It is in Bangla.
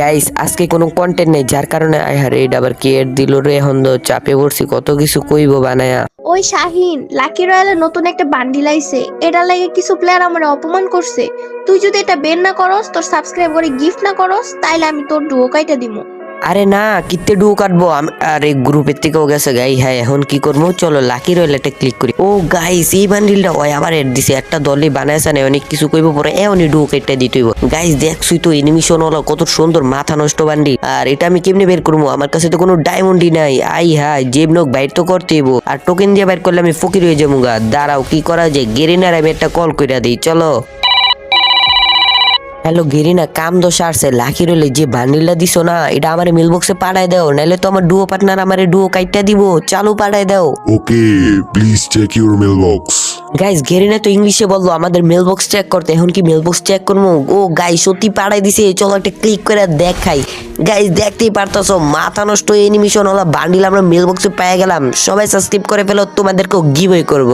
গাইস আজকে কোনো কন্টেন্ট নেই, যার কারণে আই হারে এটা আবার কে এর দিল রে? হন্দ চাপে পড়ছি, কত কিছু কইব বানায়া। ওই শাহিন লাকি রয়্যালে নতুন একটা বান্ডিল আইছে। এটা লাগে কিছু প্লেয়ার আমার অপমান করছে। তুই যদি এটা বের না করস, তোর সাবস্ক্রাইব করে গিফট না করস, তাইলে আমি তোর ডুও কাইটা দিমু। আরে না, কিত্তে ডু কাটবো। আরে, গ্রুপের থেকেও গেছে গাই হ্যাঁ এখন কি করব? চলো, লাকি রয়েল একটা ক্লিক করি। ও গাইস এই বান্ডিলটা, ওই আবার এড দিছে। একটা দলে বানাইছে না, অনেক কিছু কইব পরে এমনই ডু কেটে দিতেইব গাইস দেখছুই তো এনিমেশন হলো কত সুন্দর মাথা নষ্ট বান্ডি আর এটা আমি কেমনে বের করব? আমার কাছে তো কোনো ডায়মন্ডই নাই। আই হাই যে নোক বাইর তো করতেইব আর টোকেন দিয়ে বাইর করলে আমি ফকির হয়ে যাব গা। দাঁড়াও, কি করা যায়? গেরিনার আমি একটা কল কইরা দিই, চলো। হ্যালো গেরিনা কাম দোষ আসছে লাখি রইলে যে বান্ডিলটা দিছো না এটা আমার মেল বক্সে পাঠায় দাও নাহলে তো আমার ডুও পার্টনার আমারে ডুও কাইটটা দিব চালু পাঠায় দাও। Okay, please check your mailbox. Guys Garena তো ইংলিশে বলল আমাদের মেল বক্স চেক করতে এখন কি মেল বক্স চেক করব ও গাই সত্যি পাঠাই দিছে চলো একটা ক্লিক করে দেখাই। গাইস দেখতেই পারতাছো মাথা নষ্ট এনিমেশন হলো বান্ডিল আমরা মেল বক্সে পেয়ে গেলাম। সবাই সাবস্ক্রাইব করে ফেলো তোমাদেরকেও গিভওয়ে করব।